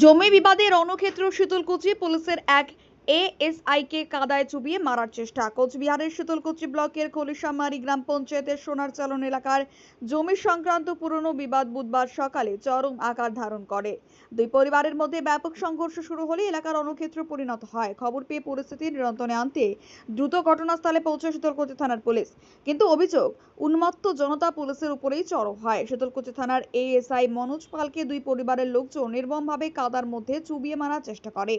জমি বিবাদে রণক্ষেত্র শীতলকুচি পুলিশের এক এএসআইকে কাদায় চুবিয়ে মারার চেষ্টা। কোচবিহারের শীতলকুচি ব্লকের খলিশামারি গ্রাম পঞ্চায়েতের সোনার চালন এলাকার জমি সংক্রান্ত পুরনো বিবাদ বুধবার সকালে চরম আকার ধারণ করে। দুই পরিবারের মধ্যে ব্যাপক সংঘর্ষ শুরু হলে এলাকার রণক্ষেত্র পরিণত হয়। খবর পেয়ে পরিস্থিতি নিয়ন্ত্রণে আনতে দ্রুত ঘটনাস্থলে পৌঁছে শীতলকুচি থানার পুলিশ। কিন্তু অভিযোগ, উন্মত্ত জনতা পুলিশের উপরেই চড়ো হয়। শীতলকুচি থানার এএসআই মনোজ পালকে দুই পরিবারের লোকজন নির্মমভাবে কাদার মধ্যে চুবিয়ে মারার চেষ্টা করে।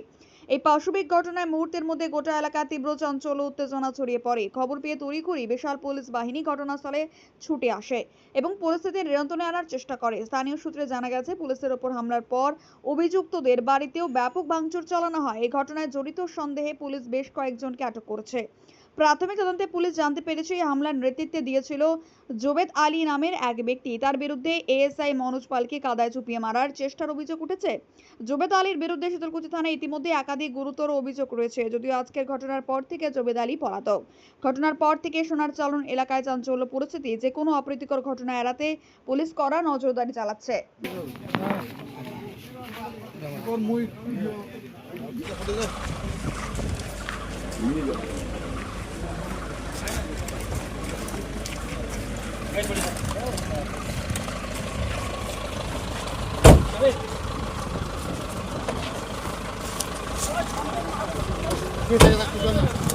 এই পাশবিক ঘটনায় মুহূর্তের মধ্যে গোটা এলাকায় তীব্র চঞ্চল উত্তেজনা ছড়িয়ে পড়ে। খবর পেয়ে তড়িঘড়ি বিশাল পুলিশ বাহিনী ঘটনাস্থলে ছুটে আসে এবং পরিস্থিতি নিয়ন্ত্রণে আনার চেষ্টা করে। স্থানীয় সূত্রে জানা গেছে, পুলিশের ওপর হামলার পর অভিযুক্তদের বাড়িতেও ব্যাপক ভাঙচুর চালানো হয়। এই ঘটনায় জড়িত সন্দেহে পুলিশ বেশ কয়েকজনকে আটক করেছে। প্রাথমিক তদন্তে পুলিশ জানতে পেরেছে, এই হামলার নেতৃত্বে দিয়েছিল জোবেদ আলী নামের এক ব্যক্তি। তার বিরুদ্ধে এএসআই মনোজ পালকে কাদায় চুপিয়ে মারার চেষ্টার অভিযোগ উঠেছে। জোবেদ আলীর বিরুদ্ধে শীতলকুচি থানায় ইতিমধ্যে একাধিক গুরুতর অভিযোগ রয়েছে, যদিও আজকের ঘটনার পর থেকে জোবেদ আলী পলাতক। ঘটনার পর থেকে সোনার চালন এলাকায় চাঞ্চল্য পরিস্থিতি যে কোনো অপ্রীতিকর ঘটনা এড়াতে পুলিশ কড়া নজরদারি চালাচ্ছে। 그게 내가 그거는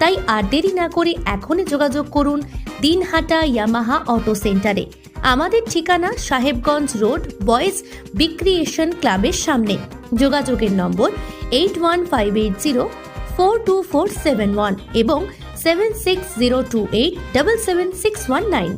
তাই আর দেরি না করে এখনই যোগাযোগ করুন দিনহাটা ইয়ামাহা অটো সেন্টারে। আমাদের ঠিকানা সাহেবগঞ্জ রোড, বয়েজ বিক্রিয়েশন ক্লাবের সামনে। যোগাযোগের নম্বর eight one five eight zero four two four seven one এবং seven six zero two eight double seven six one nine